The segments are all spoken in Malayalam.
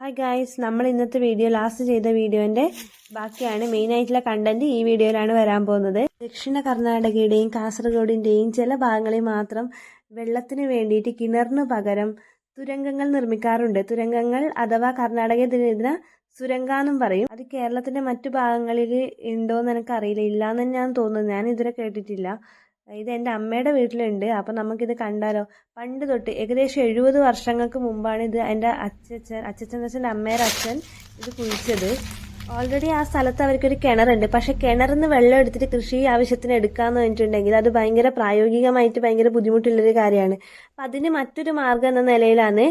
ഹായ് ഗായ്സ് നമ്മൾ ഇന്നത്തെ വീഡിയോ ലാസ്റ്റ് ചെയ്ത വീഡിയോന്റെ ബാക്കിയാണ് മെയിൻ ആയിട്ടുള്ള കണ്ടന്റ് ഈ വീഡിയോയിലാണ് വരാൻ പോകുന്നത്. ദക്ഷിണ കർണാടകയുടെയും കാസർഗോഡിന്റെയും ചില ഭാഗങ്ങളിൽ മാത്രം വെള്ളത്തിന് വേണ്ടിയിട്ട് കിണറിനു പകരം തുരങ്കങ്ങൾ നിർമ്മിക്കാറുണ്ട്. തുരങ്കങ്ങൾ അഥവാ കർണാടകത്തിൽ ഇതിനെ സുരങ്ക എന്നും പറയും. അത് കേരളത്തിന്റെ മറ്റു ഭാഗങ്ങളിൽ ഉണ്ടോയെന്ന് എനിക്ക് അറിയില്ല ഇല്ലാന്ന് തന്നെയാണ് തോന്നുന്നത് ഞാൻ ഇതുവരെ കേട്ടിട്ടില്ല. ഇത് എന്റെ അമ്മയുടെ വീട്ടിലുണ്ട്. അപ്പം നമുക്കിത് കണ്ടാലോ? പണ്ട് തൊട്ട് ഏകദേശം എഴുപത് വർഷങ്ങൾക്ക് മുമ്പാണ് ഇത് എന്റെ അച്ഛൻ എന്ന് അച്ഛന്റെ അമ്മയുടെ അച്ഛൻ ഇത് കുഴിച്ചത്. ഓൾറെഡി ആ സ്ഥലത്ത് അവർക്കൊരു കിണറുണ്ട്. പക്ഷെ കിണറിൽ നിന്ന് വെള്ളം എടുത്തിട്ട് കൃഷി ആവശ്യത്തിന് എടുക്കാന്ന് പറഞ്ഞിട്ടുണ്ടെങ്കിൽ അത് ഭയങ്കര പ്രായോഗികമായിട്ട് ഭയങ്കര ബുദ്ധിമുട്ടുള്ളൊരു കാര്യമാണ്. അപ്പം അതിന് മറ്റൊരു മാർഗം എന്ന നിലയിലാണ്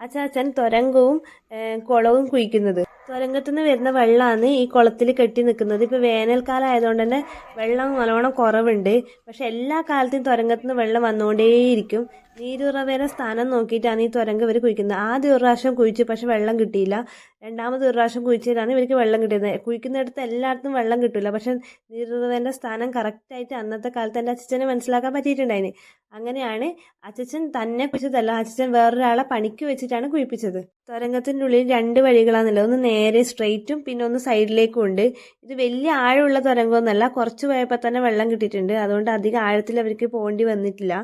അച്ഛൻ തുരങ്കവും ഏഹ്, കുളവും കുഴിക്കുന്നത്. തുരങ്കത്തു നിന്ന് വരുന്ന വെള്ളമാണ് ഈ കുളത്തിൽ കെട്ടി നിൽക്കുന്നത്. ഇപ്പൊ വേനൽക്കാലം ആയതുകൊണ്ട് തന്നെ വെള്ളം നല്ലോണം കുറവുണ്ട്. പക്ഷെ എല്ലാ കാലത്തും തുരങ്കത്തു നിന്ന് വെള്ളം വന്നുകൊണ്ടേയിരിക്കും. നീരുറവയുടെ സ്ഥാനം നോക്കിയിട്ടാണ് ഈ തുരങ്കം ഇവർ കുഴിക്കുന്നത്. ആദ്യം ഒരു പ്രാവശ്യം കുഴിച്ചു പക്ഷെ വെള്ളം കിട്ടിയില്ല. രണ്ടാമത് ഒരു പ്രാവശ്യം കുഴിച്ചിട്ടാണ് ഇവർക്ക് വെള്ളം കിട്ടിയത്. കുഴിക്കുന്നിടത്ത് എല്ലായിടത്തും വെള്ളം കിട്ടില്ല പക്ഷെ നീരുറവേന്റെ സ്ഥാനം കറക്റ്റായിട്ട് അന്നത്തെ കാലത്ത് എന്റെ അച്ഛനെ മനസ്സിലാക്കാൻ പറ്റിയിട്ടുണ്ടായിന്. അങ്ങനെയാണ് അച്ഛൻ തന്നെ കുഴിച്ചതല്ല. അച്ഛൻ വേറൊരാളെ പണിക്ക് വെച്ചിട്ടാണ് കുഴിപ്പിച്ചത്. തുരങ്കത്തിനുള്ളിൽ രണ്ട് വഴികളാണുള്ളത്. ഒന്ന് നേരെ സ്ട്രെയിറ്റും പിന്നെ ഒന്ന് സൈഡിലേക്കും ഉണ്ട്. ഇത് വലിയ ആഴമുള്ള തുരങ്കമൊന്നുമല്ല കുറച്ച് പോയപ്പോൾ തന്നെ വെള്ളം കിട്ടിയിട്ടുണ്ട്. അതുകൊണ്ട് അധികം ആഴത്തിൽ അവർക്ക് പോകേണ്ടി വന്നിട്ടില്ല.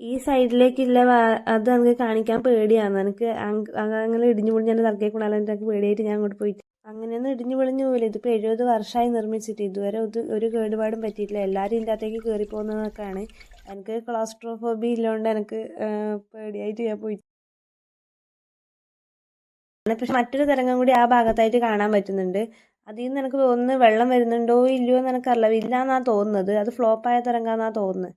ഈ സൈഡിലേക്കുള്ള അത് നമുക്ക് കാണിക്കാൻ പേടിയാണ്. എനിക്ക് അങ്- അങ്ങനെ ഇടിഞ്ഞു പൊളിഞ്ഞ് എന്റെ തലക്കേ കൊണ്ടാലും എനിക്ക് പേടിയായിട്ട് ഞാൻ അങ്ങോട്ട് പോയിട്ട് അങ്ങനെയൊന്നും ഇടിഞ്ഞു പൊളിഞ്ഞു പോയില്ല ഇതിപ്പോൾ എഴുപത് വർഷമായി നിർമ്മിച്ചിട്ട് ഇതുവരെ ഇത് ഒരു കേടുപാടും പറ്റിയിട്ടില്ല. എല്ലാവരും ഇതിന്റെ അകത്തേക്ക് കയറി എനിക്ക് ക്ലോസ്ട്രോഫോബി ഇല്ലാണ്ട് എനിക്ക് പേടിയായിട്ട് ഞാൻ പോയി. പക്ഷെ മറ്റൊരു തരംഗം കൂടി ആ ഭാഗത്തായിട്ട് കാണാൻ പറ്റുന്നുണ്ട്. അതിൽ നിന്ന് എനിക്ക് തോന്നുന്നു വെള്ളം വരുന്നുണ്ടോ ഇല്ലയോ എന്ന് എനിക്കറിയില്ല. ഇല്ല എന്നാ തോന്നുന്നത്. അത് ഫ്ലോപ്പായ തരംഗാന്നാ തോന്നുന്നത്.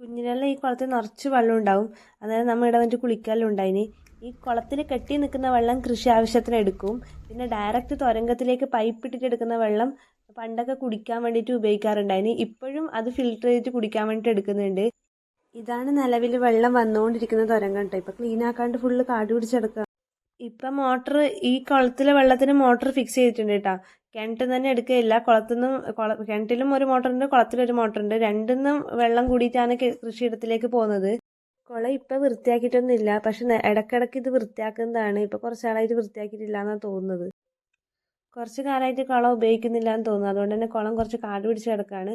കുഞ്ഞിനെല്ലാം ഈ കുളത്തിൽ നിറച്ച് വെള്ളം ഉണ്ടാവും. അന്നേരം നമ്മൾ ഇവിടെ വന്നിട്ട് കുളിക്കാനും ഉണ്ടായിന്. ഈ കുളത്തിൽ കെട്ടി നിൽക്കുന്ന വെള്ളം കൃഷി ആവശ്യത്തിന് എടുക്കും. പിന്നെ ഡയറക്റ്റ് തുരങ്കത്തിലേക്ക് പൈപ്പ് ഇട്ടിട്ട് എടുക്കുന്ന വെള്ളം പണ്ടൊക്കെ കുടിക്കാൻ വേണ്ടിയിട്ട് ഉപയോഗിക്കാറുണ്ടായിന്. ഇപ്പോഴും അത് ഫിൽട്ടർ ചെയ്തിട്ട് കുടിക്കാൻ വേണ്ടിയിട്ട് എടുക്കുന്നുണ്ട്. ഇതാണ് നിലവിൽ വെള്ളം വന്നുകൊണ്ടിരിക്കുന്ന തുരങ്കം കേട്ടോ. ഇപ്പൊ ക്ലീൻ ആക്കാണ്ട് ഫുള്ള് കാട് പിടിച്ചെടുക്കുക ഇപ്പൊ മോട്ടർ ഈ കുളത്തിലെ വെള്ളത്തിന് മോട്ടർ ഫിക്സ് ചെയ്തിട്ടുണ്ട് കേട്ടോ. കിണറ്റിൽ നിന്ന് തന്നെ എടുക്കുകയില്ല കുളത്തുനിന്നും കുള കിണറ്റിലും ഒരു മോട്ടറുണ്ട് കുളത്തിലും ഒരു മോട്ടറുണ്ട്. രണ്ടിന്നും വെള്ളം കൂടിയിട്ടാണ് കൃഷിയിടത്തിലേക്ക് പോകുന്നത്. കുളം ഇപ്പൊ വൃത്തിയാക്കിയിട്ടൊന്നുമില്ല. പക്ഷെ ഇടക്കിടക്ക് ഇത് വൃത്തിയാക്കുന്നതാണ്. ഇപ്പൊ കുറച്ചാളായിട്ട് വൃത്തിയാക്കിയിട്ടില്ല എന്നാണ് തോന്നുന്നത്. കുറച്ച് കാലമായിട്ട് കുളം ഉപയോഗിക്കുന്നില്ല എന്ന് തോന്നുന്നു. അതുകൊണ്ട് തന്നെ കുളം കുറച്ച് കാട് പിടിച്ച് കിടക്കാണ്.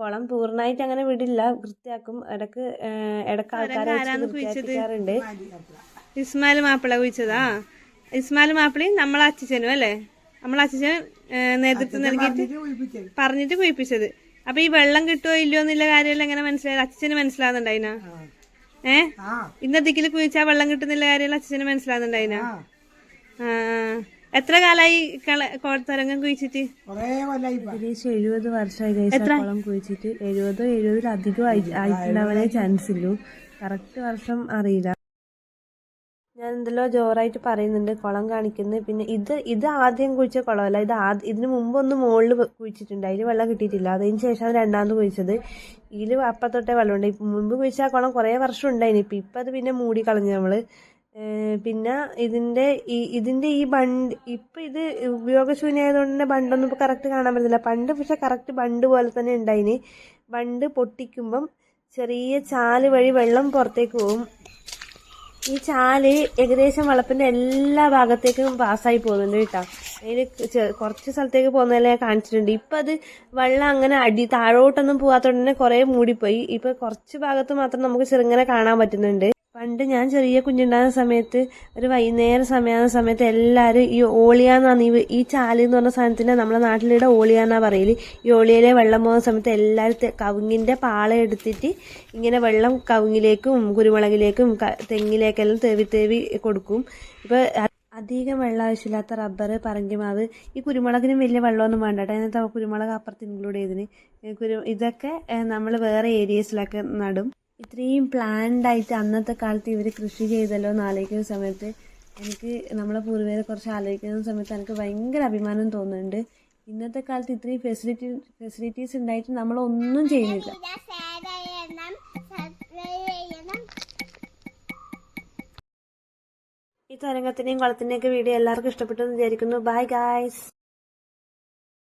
കുളം പൂർണമായിട്ട് അങ്ങനെ വിടില്ല. വൃത്തിയാക്കും. ഇടയ്ക്ക് ഇടയ്ക്ക് ആൾക്കാരെ വൃത്തിയാക്കാറുണ്ട് ഇസ്മായിൽ മാപ്പിള കുഴിച്ചതാ? ഇസ്മായിൽ മാപ്പിളയും നമ്മളെ അച്ഛനും അല്ലേ? നമ്മളെ അച്ഛൻ നേതൃത്വം നൽകിയിട്ട് പറഞ്ഞിട്ട് കുഴിപ്പിച്ചത്. അപ്പൊ ഈ വെള്ളം കിട്ടുമോ ഇല്ലയോ എന്നുള്ള കാര്യമെല്ലാം എങ്ങനെ മനസ്സിലായത് അച്ഛന് മനസ്സിലാകുന്നുണ്ടായിന ഏ? ഇന്നതിക്കിൽ കുഴിച്ചാ വെള്ളം കിട്ടുന്നില്ല കാര്യമെല്ലാം അച്ഛന് മനസ്സിലാകുന്നുണ്ടായിന ആ. എത്ര കാലായി തരംഗം കുഴിച്ചിട്ട്. ഏകദേശം എഴുപത് വർഷമായി കുളം കുഴിച്ചിട്ട് എഴുപതോ എഴുപതിലധികം ആയിട്ടുണ്ടാവാനേ ചാൻസ് ഉള്ളൂ. കറക്റ്റ് വർഷം അറിയില്ല. ഞാൻ എന്തെല്ലോ ജോറായിട്ട് പറയുന്നുണ്ട് കുളം കാണിക്കുന്നത് പിന്നെ ഇത് ഇത് ആദ്യം കുഴിച്ച കുളമല്ല ഇത് ആദ്യം ഇതിന് മുമ്പ് ഒന്ന് മുകളിൽ കുഴിച്ചിട്ടുണ്ട്. അതിൽ വെള്ളം കിട്ടിയിട്ടില്ല. അതിന് ശേഷമാണ് രണ്ടാമത് കുഴിച്ചത്. ഇതിൽ അപ്പം തൊട്ടേ വെള്ളമുണ്ട് മുമ്പ് കുഴിച്ച കുളം കുറേ വർഷം ഉണ്ടായിന്. ഇപ്പം ഇപ്പം അത് പിന്നെ മൂടി കളഞ്ഞു നമ്മൾ പിന്നെ ഇതിന്റെ ഈ ഇതിന്റെ ഈ ബണ്ട് ഇപ്പം ഇത് ഉപയോഗശൂന്യമായതുകൊണ്ട് തന്നെ ബണ്ടൊന്നും ഇപ്പോൾ കറക്റ്റ് കാണാൻ പറ്റുന്നില്ല. പണ്ട് പക്ഷെ കറക്റ്റ് ബണ്ട് പോലെ തന്നെ ഉണ്ടായിന്. ബണ്ട് പൊട്ടിക്കുമ്പം ചെറിയ ചാൽ വഴി വെള്ളം പുറത്തേക്ക് പോകും ഈ ചാൽ ഏകദേശം വളപ്പിന്റെ എല്ലാ ഭാഗത്തേക്കും പാസ്സായി പോകുന്നുണ്ട് കേട്ടോ. അതിന് കുറച്ച് സ്ഥലത്തേക്ക് പോകുന്നതല്ലേ ഞാൻ കാണിച്ചിട്ടുണ്ട്. ഇപ്പൊ അത് വെള്ളം അങ്ങനെ അടി താഴോട്ടൊന്നും പോകാത്തോണ്ട് തന്നെ കുറെ മൂടിപ്പോയി. ഇപ്പൊ കുറച്ച് ഭാഗത്ത് മാത്രം നമുക്ക് ചെറുങ്ങനെ കാണാൻ പറ്റുന്നുണ്ട്. പണ്ട് ഞാൻ ചെറിയ കുഞ്ഞുണ്ടാകുന്ന സമയത്ത് ഒരു വൈകുന്നേരം സമയമാകുന്ന സമയത്ത് എല്ലാവരും ഈ ഓളിയാന്നാണ് ഈ ഈ ചാൽ എന്ന് പറഞ്ഞ സാധനത്തിന് നമ്മളെ നാട്ടിലിടെ ഓളിയാന്നാ പറയൽ. ഈ ഓളിയിലെ വെള്ളം പോകുന്ന സമയത്ത് എല്ലാവരും കവുങ്ങിന്റെ പാള എടുത്തിട്ട് ഇങ്ങനെ വെള്ളം കവുങ്ങിലേക്കും കുരുമുളകിലേക്കും തെങ്ങിലേക്കെല്ലാം തേവി തേവി കൊടുക്കും. ഇപ്പൊ അധികം വെള്ളം ആവശ്യമില്ലാത്ത റബ്ബർ പറങ്കിമാവ് ഈ കുരുമുളകിനും വലിയ വെള്ളമൊന്നും വേണ്ട കേട്ടോ അതിനകത്ത് കുരുമുളക് അപ്പുറത്ത് ഇൻക്ലൂഡ് ചെയ്തിന്. കുരു ഇതൊക്കെ നമ്മൾ വേറെ ഏരിയസിലൊക്കെ നടും. ഇത്രയും പ്ലാൻഡ് ആയിട്ട് അന്നത്തെ കാലത്ത് ഇവർ കൃഷി ചെയ്തല്ലോ എന്ന് ആലോചിക്കുന്ന സമയത്ത് എനിക്ക് നമ്മളെ പൂർവികരെ കുറച്ച് ആലോചിക്കുന്ന സമയത്ത് എനിക്ക് ഭയങ്കര അഭിമാനം തോന്നുന്നുണ്ട്. ഇന്നത്തെ കാലത്ത് ഇത്രയും ഫെസിലിറ്റി ഫെസിലിറ്റീസ് ഉണ്ടായിട്ട് നമ്മളൊന്നും ചെയ്യുന്നില്ല. ഈ തരംഗത്തിന്റെയും കുളത്തിന്റെയൊക്കെ വീഡിയോ എല്ലാവർക്കും ഇഷ്ടപ്പെട്ടു എന്ന് വിചാരിക്കുന്നു. Bye guys